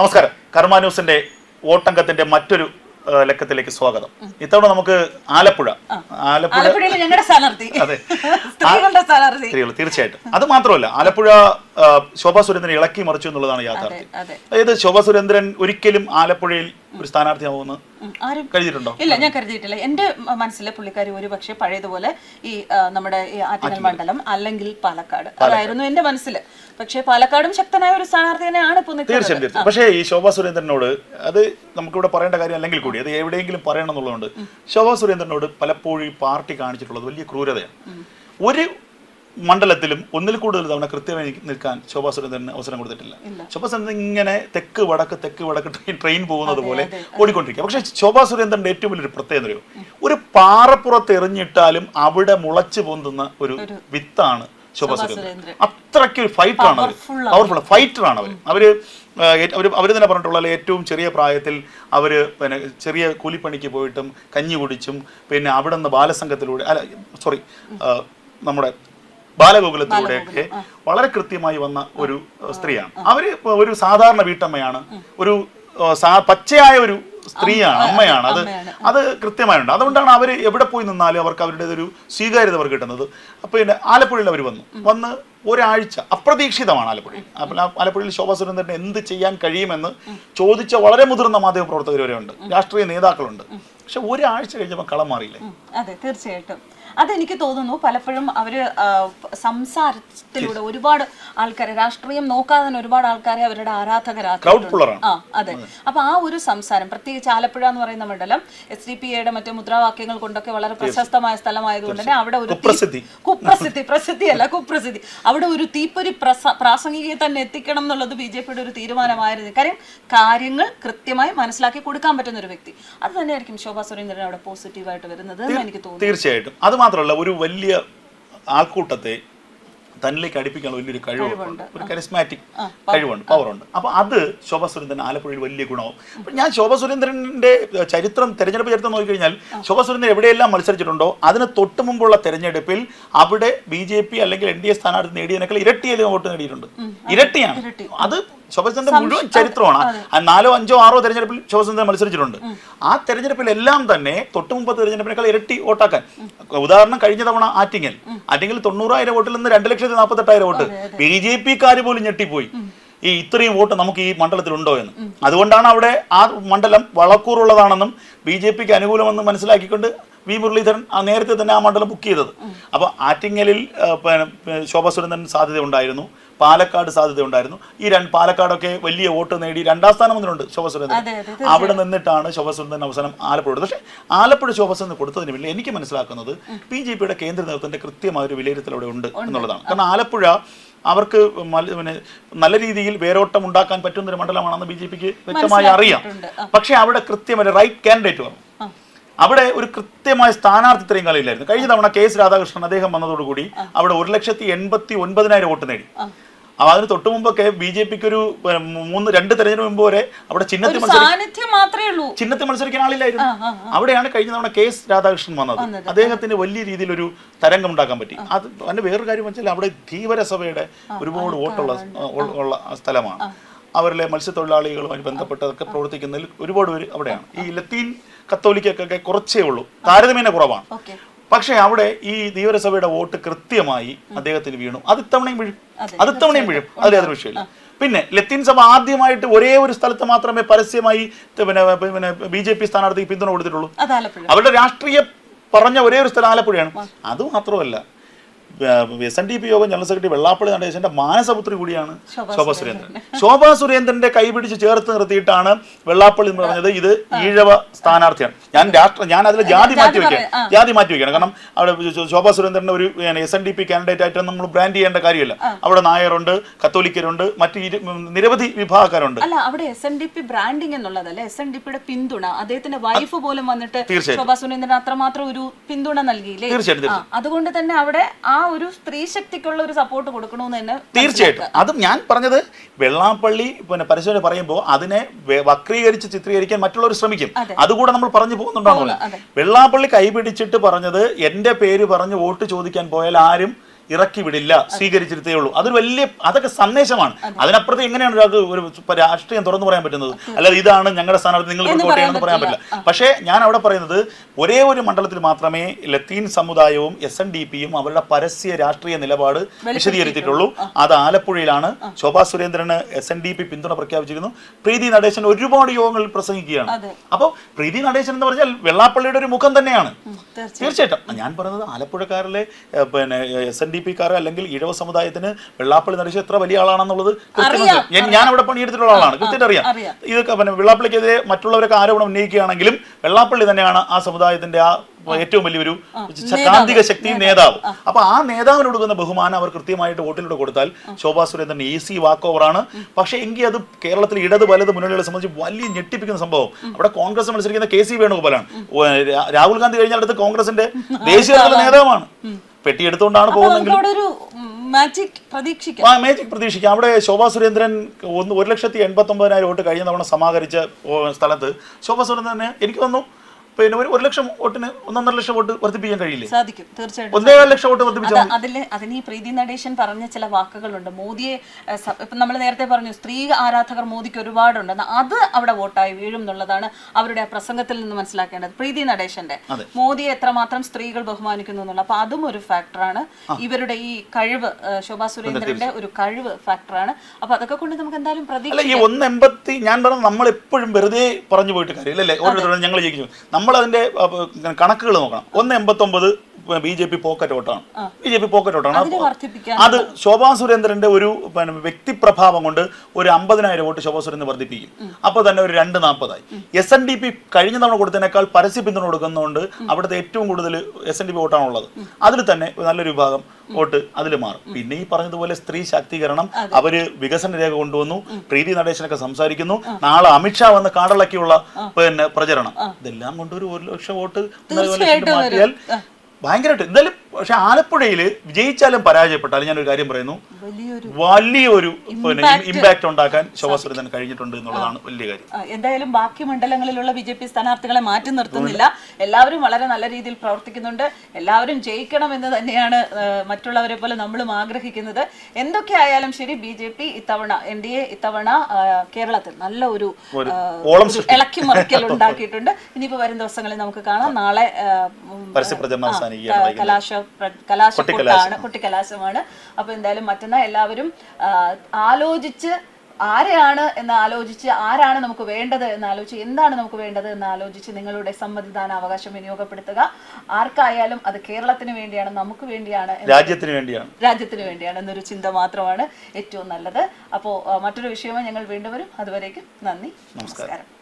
നമസ്കാരം. കർമ്മ ന്യൂസിന്റെ വോട്ടംഗത്തിന്റെ മറ്റൊരു ലക്കത്തിലേക്ക് സ്വാഗതം. ഇത്തവണ നമുക്ക് ആലപ്പുഴ. ആലപ്പുഴ അതെ. സ്ത്രീകൾ തീർച്ചയായിട്ടും. അത് മാത്രമല്ല ആലപ്പുഴ ശോഭാ സുരേന്ദ്രൻ ഇളക്കി മറിച്ചു എന്നുള്ളതാണ് യാഥാർത്ഥ്യം. അതായത് ശോഭാ സുരേന്ദ്രൻ ഒരിക്കലും ആലപ്പുഴയിൽ ഒരു സ്ഥാനാർത്ഥിയാവുമെന്ന് ആരും കരുതിയിട്ടുണ്ടോ? ഇല്ല ഞാൻ കരുതിയിട്ടില്ല. എന്റെ മനസ്സിൽ പുള്ളിക്കാരി ഒരു പക്ഷേ പഴയതുപോലെ ഈ നമ്മുടെ ഈ ആറ്റിങ്ങൽ മണ്ഡലം അല്ലെങ്കിൽ പാലക്കാട്. അതായിരുന്നു എന്റെ മനസ്സിൽ പക്ഷേ പാലക്കാടും ശക്തനായ ഒരു സ്ഥാനാർത്ഥി തന്നെയാണ് ഇപ്പൊ തീർച്ചയായും പക്ഷേ ഈ ശോഭാ സുരേന്ദ്രനോട് അത് നമുക്കിവിടെ പറയേണ്ട കാര്യം അല്ലെങ്കിൽ കൂടി അത് എവിടെയെങ്കിലും പറയണം എന്നുള്ളതുകൊണ്ട് ശോഭാ സുരേന്ദ്രനോട് പലപ്പോഴും പാർട്ടി കാണിച്ചിട്ടുള്ളത് വലിയ ക്രൂരതയാണ്. ഒരു മണ്ഡലത്തിലും ഒന്നിൽ കൂടുതൽ തവണ കൃത്യമായി നിൽക്കാൻ ശോഭാ സുരേന്ദ്രന് അവസരം കൊടുത്തിട്ടില്ല. ശോഭാ സുരേന്ദ്രൻ ഇങ്ങനെ തെക്ക് വടക്ക് തെക്ക് വടക്ക് ട്രെയിൻ ട്രെയിൻ പോകുന്നത് പോലെ ഓടിക്കൊണ്ടിരിക്കുക. പക്ഷേ ശോഭാ സുരേന്ദ്രന്റെ ഏറ്റവും വലിയൊരു പ്രത്യേകത അറിയോ? ഒരു പാറപ്പുറത്ത് എറിഞ്ഞിട്ടാലും അവിടെ മുളച്ചു പൊന്തുന്ന ഒരു വിത്താണ് ശോഭാ സുരേന്ദ്രൻ. അത്രയ്ക്ക് ഒരു ഫൈറ്റർ ആണ് അവർ പവർഫുൾ ഫൈറ്റർ ആണ്. അവർ അവർ. അവർ അവർ തന്നെ പറഞ്ഞിട്ടുള്ള ഏറ്റവും ചെറിയ പ്രായത്തിൽ അവർ പിന്നെ ചെറിയ കൂലിപ്പണിക്ക് പോയിട്ടും കഞ്ഞി കുടിച്ചും പിന്നെ അവിടെ നിന്ന് ബാലസംഘത്തിലൂടെ അല്ല സോറി നമ്മുടെ ബാലഗോകുലത്തിലൂടെയൊക്കെ വളരെ കൃത്യമായി വന്ന ഒരു സ്ത്രീയാണ്. അവർ ഒരു സാധാരണ വീട്ടമ്മയാണ്. ഒരു പച്ചയായ ഒരു സ്ത്രീയാണ് അമ്മയാണ്. അത് അത് കൃത്യമായുണ്ട് അതുകൊണ്ടാണ് അവർ എവിടെ പോയി നിന്നാലും അവർക്ക് അവരുടെ ഒരു സ്വീകാര്യത അവർ കിട്ടുന്നത്. അപ്പോൾ പിന്നെ ആലപ്പുഴയിൽ അവർ വന്നു. വന്ന് ഒരാഴ്ച അപ്രതീക്ഷിതമാണ് ആലപ്പുഴയിൽ. ആലപ്പുഴയിൽ ശോഭാ സുരേന്ദ്രന് എന്ത് ചെയ്യാൻ കഴിയുമെന്ന് ചോദിച്ച വളരെ മുതിർന്ന മാധ്യമ പ്രവർത്തകർ വരെ ഉണ്ട് രാഷ്ട്രീയ നേതാക്കളുണ്ട്. പക്ഷെ ഒരാഴ്ച കഴിഞ്ഞപ്പോൾ കളം മാറിയില്ലേ? അതെ തീർച്ചയായിട്ടും. അതെനിക്ക് തോന്നുന്നു പലപ്പോഴും അവർ സംസാരത്തിലൂടെ ഒരുപാട് ആൾക്കാരെ രാഷ്ട്രീയം നോക്കാതെ തന്നെ ഒരുപാട് ആൾക്കാരെ അവരുടെ ആരാധകരാക്കും ആ അതെ. അപ്പൊ ആ ഒരു സംസാരം പ്രത്യേകിച്ച് ആലപ്പുഴ എന്ന് പറയുന്ന മണ്ഡലം എസ് ഡി പി എയുടെ മറ്റു മുദ്രാവാക്യങ്ങൾ കൊണ്ടൊക്കെ വളരെ പ്രശസ്തമായ സ്ഥലമായതുകൊണ്ട് തന്നെ അവിടെ ഒരു കുപ്രസിദ്ധി. പ്രസിദ്ധി അല്ല കുപ്രസിദ്ധി. അവിടെ ഒരു തീപ്പൊരി പ്രസ- പ്രാസംഗികയെ തന്നെ എത്തിക്കണം എന്നുള്ളത് ബി ജെ പിയുടെ ഒരു തീരുമാനമായിരുന്നു. കാര്യം കാര്യങ്ങൾ കൃത്യമായി മനസ്സിലാക്കി കൊടുക്കാൻ പറ്റുന്ന ഒരു വ്യക്തി. അത് തന്നെയായിരിക്കും ശോഭാ സുരേന്ദ്രൻ അവിടെ പോസിറ്റീവായിട്ട് വരുന്നത് എന്ന് എനിക്ക് തോന്നുന്നു. തീർച്ചയായിട്ടും. അത് മാത്രമല്ല ഒരു വലിയ ആൾക്കൂട്ടത്തെ തന്നിലേക്ക് അടുപ്പിക്കാനുള്ള വലിയൊരു കഴിവുണ്ട്. ഒരു കരിസ്മാറ്റിക് കഴിവുണ്ട് പവറുണ്ട് അപ്പൊ അത് ശോഭ സുരേന്ദ്രൻ ആലപ്പുഴയിൽ വലിയ ഗുണവും അപ്പൊ ഞാൻ ശോഭ സുരേന്ദ്രന്റെ ചരിത്രം തെരഞ്ഞെടുപ്പ് ചരിത്രം നോക്കിക്കഴിഞ്ഞാൽ ശോഭ സുരേന്ദ്രൻ എവിടെയെല്ലാം മത്സരിച്ചിട്ടുണ്ടോ അതിന് തൊട്ട് മുമ്പുള്ള തെരഞ്ഞെടുപ്പിൽ അവിടെ ബി ജെ പി അല്ലെങ്കിൽ എൻ ഡി എ സ്ഥാനാർത്ഥി നേടിയതിനേക്കാൾ ഇരട്ടിയിലും വോട്ട് നേടിയിട്ടുണ്ട്. ഇരട്ടിയാണ്. അത് ശോഭസുരേന്ദ്രൻ മുഴുവൻ ചരിത്രമാണ്. ആ നാലോ അഞ്ചോ ആറോ തെരഞ്ഞെടുപ്പിൽ ശോഭചന്ദ്രൻ മത്സരിച്ചിട്ടുണ്ട്. ആ തെരഞ്ഞെടുപ്പിലെല്ലാം തന്നെ തൊട്ട് മുമ്പ് തെരഞ്ഞെടുപ്പിനേക്കാൾ ഇരട്ടി വോട്ടാക്കാൻ. ഉദാഹരണം കഴിഞ്ഞ തവണ ആറ്റിങ്ങൽ. ആറ്റിങ്ങൽ തൊണ്ണൂറായിരം വോട്ടിൽ നിന്ന് രണ്ട് ലക്ഷത്തി നാൽപ്പത്തെട്ടായിരം വോട്ട്. ബി ജെ പിക്കാർ പോലും ഞെട്ടിപ്പോയി. ഈ ഇത്രയും വോട്ട് നമുക്ക് ഈ മണ്ഡലത്തിൽ ഉണ്ടോ എന്ന് അതുകൊണ്ടാണ് അവിടെ ആ മണ്ഡലം വളക്കൂറുള്ളതാണെന്നും ബി ജെ പിക്ക് അനുകൂലമെന്നും മനസ്സിലാക്കിക്കൊണ്ട് വി മുരളീധരൻ ആ നേരത്തെ തന്നെ ആ മണ്ഡലം ബുക്ക് ചെയ്തത്. അപ്പോൾ ആറ്റിങ്ങലിൽ ശോഭ സുരേന്ദ്രൻ സാധ്യത ഉണ്ടായിരുന്നു. പാലക്കാട് സാധ്യത ഉണ്ടായിരുന്നു ഈ രണ്ട് പാലക്കാടൊക്കെ വലിയ വോട്ട് നേടി രണ്ടാം സ്ഥാനം വന്നിട്ടുണ്ട് ശോഭ സുരേന്ദ്രൻ. അതെ, അതെ, അവിടെ നിന്നിട്ടാണ് ശോഭ സുരേന്ദ്രൻ അവസാനം ആലപ്പുഴ കൊടുത്തത് പക്ഷേ ആലപ്പുഴ ശോഭ സുരേന്ദ്രൻ കൊടുത്തതിന് പിന്നിൽ എനിക്ക് മനസ്സിലാക്കുന്നത് ബി ജെ പിയുടെ കേന്ദ്ര നേതൃത്വത്തിന്റെ കൃത്യമായ ഒരു വിലയിരുത്തൽ അവിടെ ഉണ്ട് എന്നുള്ളതാണ്. കാരണം ആലപ്പുഴ അവർക്ക് പിന്നെ നല്ല രീതിയിൽ വേരോട്ടം ഉണ്ടാക്കാൻ പറ്റുന്ന ഒരു മണ്ഡലമാണെന്ന് ബി ജെ പിക്ക് വ്യക്തമായി അറിയാം. പക്ഷേ അവിടെ കൃത്യമായ റൈറ്റ് കാൻഡിഡേറ്റ് വന്നു. അവിടെ ഒരു കൃത്യമായ സ്ഥാനാർത്ഥി ഇത്രയും കാലമില്ലായിരുന്നു കഴിഞ്ഞ തവണ കെ എസ് രാധാകൃഷ്ണൻ അദ്ദേഹം വന്നതോടുകൂടി അവിടെ ഒരു ലക്ഷത്തി എൺപത്തി ഒൻപതിനായിരം വോട്ട് നേടി. അപ്പൊ അതിന് തൊട്ട് മുമ്പൊക്കെ ബി ജെ പിക്ക് ഒരു മൂന്ന് രണ്ട് തെരഞ്ഞെടുപ്പ് മുമ്പ് വരെ അവിടെ ചിഹ്നത്തിൽ ചിഹ്നത്തിൽ മത്സരിക്കാൻ ആളില്ലായിരുന്നു. അവിടെയാണ് കഴിഞ്ഞ തവണ കെ എസ് രാധാകൃഷ്ണൻ വന്നത്. അദ്ദേഹത്തിന് വലിയ രീതിയിൽ ഒരു തരംഗം ഉണ്ടാക്കാൻ പറ്റി. അത് അതിന്റെ വേറൊരു കാര്യം വെച്ചാൽ അവിടെ ധീവരസഭയുടെ ഒരുപാട് വോട്ടുള്ള ഉള്ള- സ്ഥലമാണ്. അവരിലെ മത്സ്യത്തൊഴിലാളികളുമായി ബന്ധപ്പെട്ടതൊക്കെ പ്രവർത്തിക്കുന്നതിൽ ഒരുപാട് പേര് അവിടെയാണ്. ഈ ലത്തീൻ കത്തോലിക്കൊക്കെ കുറച്ചേ ഉള്ളൂ. താരതമ്യേന കുറവാണ്. പക്ഷേ അവിടെ ഈ ധീവരസഭയുടെ വോട്ട് കൃത്യമായി അദ്ദേഹത്തിന് വീണു. അത് ഇത്തവണയും വീഴും. അത് ഇത്തവണയും വീഴും. അതിൽ യാതൊരു വിഷയമില്ല പിന്നെ ലത്തീൻ സഭ ആദ്യമായിട്ട് ഒരേ ഒരു സ്ഥലത്ത് മാത്രമേ പരസ്യമായി പിന്നെ പിന്നെ ബി ജെ പി സ്ഥാനാർത്ഥിക്ക് പിന്തുണ കൊടുത്തിട്ടുള്ളൂ. അവരുടെ രാഷ്ട്രീയ പറഞ്ഞ ഒരേ ഒരു സ്ഥലം ആലപ്പുഴയാണ്. അത് മാത്രമല്ല. എസ് എൻ ഡി പി യോഗം ജനറൽ സെക്രട്ടറി വെള്ളാപ്പള്ളി നടേശന്റെ മാനസപുത്രി കൂടിയാണ് ശോഭാ സുരേന്ദ്രൻ. ശോഭാ സുരേന്ദ്രന്റെ കൈപിടിച്ച് ചേർത്ത് നിർത്തിയിട്ടാണ് വെള്ളാപ്പള്ളി എന്ന് പറഞ്ഞത്. ഇത് ഈഴവ സ്ഥാനാർത്ഥിയാണ്. ഞാൻ രാഷ്ട്ര ഞാൻ അതിൽ ജാതി മാറ്റി വയ്ക്കാം ജാതി മാറ്റി വെക്കണം കാരണം അവിടെ ശോഭാ സുരേന്ദ്രന്റെ ഒരു S N D P candidate ആയിട്ട് നമ്മൾ ബ്രാൻഡ് ചെയ്യേണ്ട കാര്യമില്ല. അവിടെ നായരുണ്ട് കത്തോലിക്കരുണ്ട് മറ്റ് നിരവധി വിഭാഗക്കാരുണ്ട്. അല്ല അവിടെ S N D P branding എന്നുള്ളതല്ലേ? S N D പിയുടെ പിന്തുണ. അദ്ദേഹത്തിന്റെ വൈഫ് പോലും വന്നിട്ട്. ശോഭാ സുരേന്ദ്രൻ അത്രമാത്രം ഒരു പിന്തുണ നൽകിയില്ലേ? തീർച്ചയായിട്ടും. അതുകൊണ്ട് തന്നെ അവിടെ ആ ഒരു സ്ത്രീ ശക്തിക്കുള്ള ഒരു സപ്പോർട്ട് കൊടുക്കണമെന്ന് തന്നെ തീർച്ചയായിട്ടും. അതും ഞാൻ പറഞ്ഞത് വെള്ളാപ്പള്ളി പിന്നെ പരിശോധന പറയുമ്പോൾ അതിനെ വക്രീകരിച്ച് ചിത്രീകരിക്കാൻ മറ്റുള്ളവർ ശ്രമിക്കും. അതുകൂടെ നമ്മൾ പറഞ്ഞു പോകുന്നുണ്ടാവുമല്ലോ. വെള്ളാപ്പള്ളി കൈപിടിച്ചിട്ട് പറഞ്ഞത് എന്റെ പേര് പറഞ്ഞ് വോട്ട് ചോദിക്കാൻ പോയാൽ ആരും ഇറക്കി വിടില്ല സ്വീകരിച്ചിരുത്തേ ഉള്ളൂ. അതൊരു വലിയ അതൊക്കെ സന്ദേശമാണ്. അതിനപ്പുറത്ത് എങ്ങനെയാണ് ഒരാൾക്ക് ഒരു രാഷ്ട്രീയം തുറന്നു പറയാൻ പറ്റുന്നത്? അല്ലാതെ ഇതാണ് ഞങ്ങളുടെ സ്ഥാനാർത്ഥി നിങ്ങൾ വോട്ട് പറയാൻ ചെയ്യണമെന്ന് പറയാൻ പറ്റില്ല. പക്ഷേ ഞാൻ അവിടെ പറയുന്നത് ഒരേ ഒരു മണ്ഡലത്തിൽ മാത്രമേ ലത്തീൻ സമുദായവും എസ് എൻ ഡി പിയും അവരുടെ പരസ്യ രാഷ്ട്രീയ നിലപാട് വിശദീകരിച്ചിട്ടുള്ളൂ. അത് ആലപ്പുഴയിലാണ്. ശോഭാ സുരേന്ദ്രന് എസ് എൻ ഡി പി പിന്തുണ പ്രഖ്യാപിച്ചിരുന്നു. പ്രീതി നടേശൻ ഒരുപാട് യോഗങ്ങളിൽ പ്രസംഗിക്കുകയാണ്. അപ്പോൾ പ്രീതി നടേശൻ എന്ന് പറഞ്ഞാൽ വെള്ളാപ്പള്ളിയുടെ ഒരു മുഖം തന്നെയാണ്. തീർച്ചയായും തീർച്ചയായിട്ടും. ഞാൻ പറയുന്നത് ആലപ്പുഴക്കാരിലെ പിന്നെ എസ് എൻ ഡി പിക്കാർ അല്ലെങ്കിൽ ഇഴവ സമുദായത്തിന് വെള്ളാപ്പള്ളി നരേശ് എത്ര വലിയ ആളാണെന്നുള്ളത് കൃത്യമായിട്ട് ഞാൻ- അവിടെ പണിയെടുത്തിട്ടുള്ള ആളാണ് കൃത്യമായിട്ട് അറിയാം. ഇത് ഇതൊക്കെ പിന്നെ വെള്ളാപ്പള്ളിക്കെതിരെ മറ്റുള്ളവരൊക്കെ ആരോപണം ഉന്നയിക്കുകയാണെങ്കിലും വെള്ളാപ്പള്ളി തന്നെയാണ് ആ സമുദായത്തിന്റെ ആ ഏറ്റവും വലിയൊരു കാന്തിക ശക്തി നേതാവ്. അപ്പൊ ആ നേതാവിന് കൊടുക്കുന്ന ബഹുമാനം അവർ കൃത്യമായിട്ട് വോട്ടിലൂടെ കൊടുത്താൽ ശോഭാ സുരേന്ദ്രൻ ഈസി വാക്ക് ഓവറാണ് പക്ഷെ എങ്കിൽ അത് കേരളത്തിൽ ഇടത് വലത് മുന്നണികളെ സംബന്ധിച്ച് വലിയ ഞെട്ടിപ്പിക്കുന്ന സംഭവം. അവിടെ കോൺഗ്രസ് മത്സരിക്കുന്ന കെ സി വേണുഗോപാലാണ്. രാഹുൽ ഗാന്ധി കഴിഞ്ഞ അടുത്ത് കോൺഗ്രസിന്റെ ദേശീയ നേതാവാണ്. പെട്ടി എടുത്തുകൊണ്ടാണ് പോകുന്നതെങ്കിൽ മാജിക് പ്രതീക്ഷിക്കാം. ആ മേജിക് പ്രതീക്ഷിക്കാം. അവിടെ ശോഭാ സുരേന്ദ്രൻ ഒന്ന് ഒരു ലക്ഷത്തി എൺപത്തി ഒമ്പതിനായിരം വോട്ട് കഴിഞ്ഞ തവണ സമാഹരിച്ച സ്ഥലത്ത് ശോഭാ സുരേന്ദ്രന് എനിക്ക് തോന്നുന്നു പിന്നെ ഒരു ഒരു ലക്ഷം വോട്ടിന് ഒന്നൊന്നര ലക്ഷം വോട്ട് വർദ്ധിപ്പിക്കാൻ കഴിയില്ലേ? സാധിക്കും തീർച്ചയായിട്ടും ഒന്നേകാൽ ലക്ഷം വോട്ട് വർദ്ധിപ്പിച്ചാൽ അത് അതിൽ അതിന് ഈ പ്രീതി നടേശൻ പറഞ്ഞ ചില വാക്കുകളുണ്ട്. മോദിയെ ഇപ്പൊ നമ്മൾ നേരത്തെ പറഞ്ഞു സ്ത്രീ ആരാധകർ മോദിക്ക് ഒരുപാടുണ്ട്. അത് അവിടെ വോട്ടായി വീഴും എന്നുള്ളതാണ് അവരുടെ ആ പ്രസംഗത്തിൽ നിന്ന് മനസ്സിലാക്കേണ്ടത്. പ്രീതി നടേശന്റെ മോദിയെ എത്രമാത്രം സ്ത്രീകൾ ബഹുമാനിക്കുന്നു എന്നുള്ള അപ്പൊ അതും ഒരു ഫാക്ടറാണ്. ഇവരുടെ ഈ കഴിവ് ശോഭാ സുരേന്ദ്രന്റെ ഒരു കഴിവ് ഫാക്ടറാണ്. അപ്പൊ അതൊക്കെ കൊണ്ട് നമുക്ക് എന്തായാലും പ്രതീക്ഷ ഈ ഒന്ന് എൺപത്തി ഞാൻ പറഞ്ഞു നമ്മൾ എപ്പോഴും വെറുതെ പറഞ്ഞു പോയിട്ട് കാര്യമില്ല അല്ലേ? ഓരോരുത്തരും ഞങ്ങൾ ജയിക്കും. നമ്മൾ അതിന്റെ കണക്കുകൾ നോക്കണം. ഒന്ന് എൺപത്തി ഒമ്പത് ബി ജെ പി പോക്കറ്റ് വോട്ടാണ്. ബി ജെ പി പോക്കറ്റ് വോട്ടാണ്. അത് ശോഭാ സുരേന്ദ്രന്റെ ഒരു വ്യക്തിപ്രഭാവം കൊണ്ട് ഒരു അമ്പതിനായിരം വോട്ട് ശോഭാ സുരേന്ദ്രൻ വർദ്ധിപ്പിക്കും. അപ്പോൾ തന്നെ ഒരു രണ്ട് നാൽപ്പതായി എസ് എൻ ഡി പി കഴിഞ്ഞ തവണ കൊടുത്തതിനേക്കാൾ പരസ്യ പിന്തുണ കൊടുക്കുന്നതുകൊണ്ട് അവിടുത്തെ ഏറ്റവും കൂടുതൽ എസ് എൻ ഡി പി വോട്ടാണുള്ളത്. അതിൽ തന്നെ നല്ലൊരു വിഭാഗം വോട്ട് അതിൽ മാറും. പിന്നെ ഈ പറഞ്ഞതുപോലെ സ്ത്രീ ശാക്തീകരണം അവർ വികസന രേഖ കൊണ്ടുവന്നു. പ്രീതി നടേശനൊക്കെ സംസാരിക്കുന്നു. നാളെ അമിത്ഷാ വന്ന് കാടളക്കിയുള്ള പിന്നെ പ്രചരണം. ഇതെല്ലാം കൊണ്ട് ഒരു ലക്ഷം വോട്ട് മാറ്റിയാൽ ഭയങ്കരമായിട്ട് എന്തായാലും പക്ഷെ ആലപ്പുഴയിൽ വിജയിച്ചാലും പരാജയപ്പെട്ടാലും ഞാനൊരു കാര്യം പറയുന്നു. വലിയൊരു ഇമ്പാക്ട് ഉണ്ടാക്കാൻ ശോഭാസുരേന്ദ്രൻ കഴിഞ്ഞിട്ടുണ്ട് എന്നുള്ളതാണ് വലിയ കാര്യം. എന്തായാലും ബാക്കി മണ്ഡലങ്ങളിലുള്ള ബി ജെ പി സ്ഥാനാർത്ഥികളെ മാറ്റി നിർത്തുന്നില്ല. എല്ലാവരും വളരെ നല്ല രീതിയിൽ പ്രവർത്തിക്കുന്നുണ്ട്. എല്ലാവരും ജയിക്കണം എന്ന് തന്നെയാണ് മറ്റുള്ളവരെ പോലെ നമ്മളും ആഗ്രഹിക്കുന്നത്. എന്തൊക്കെ ആയാലും ശരി ബി ജെ പി ഇത്തവണ എൻ ഡി എ ഇത്തവണ കേരളത്തിൽ നല്ല ഒരു ഇളക്കി മറിക്കൽ ഉണ്ടാക്കിയിട്ടുണ്ട്. ഇനിയിപ്പോ വരും ദിവസങ്ങളിൽ നമുക്ക് കാണാം. നാളെ കലാശ കലാശക്കൊട്ടാണ് കുട്ടിക്കലാശമാണ്. അപ്പൊ എന്തായാലും മറ്റന്നാൾ എല്ലാവരും ആലോചിച്ച് ആരെയാണ് എന്ന് ആലോചിച്ച് ആരാണ് നമുക്ക് വേണ്ടത് എന്ന് ആലോചിച്ച് എന്താണ് നമുക്ക് വേണ്ടത് എന്ന് ആലോചിച്ച് നിങ്ങളുടെ സമ്മതിദാന അവകാശം വിനിയോഗപ്പെടുത്തുക. ആർക്കായാലും അത് കേരളത്തിന് വേണ്ടിയാണ് നമുക്ക് വേണ്ടിയാണ് രാജ്യത്തിന് വേണ്ടിയാണ്. രാജ്യത്തിന് വേണ്ടിയാണ് എന്നൊരു ചിന്ത മാത്രമാണ് ഏറ്റവും നല്ലത്. അപ്പോൾ മറ്റൊരു വിഷയമായി ഞങ്ങൾ വീണ്ടും വരും. അതുവരേക്കും നന്ദി. നമസ്കാരം.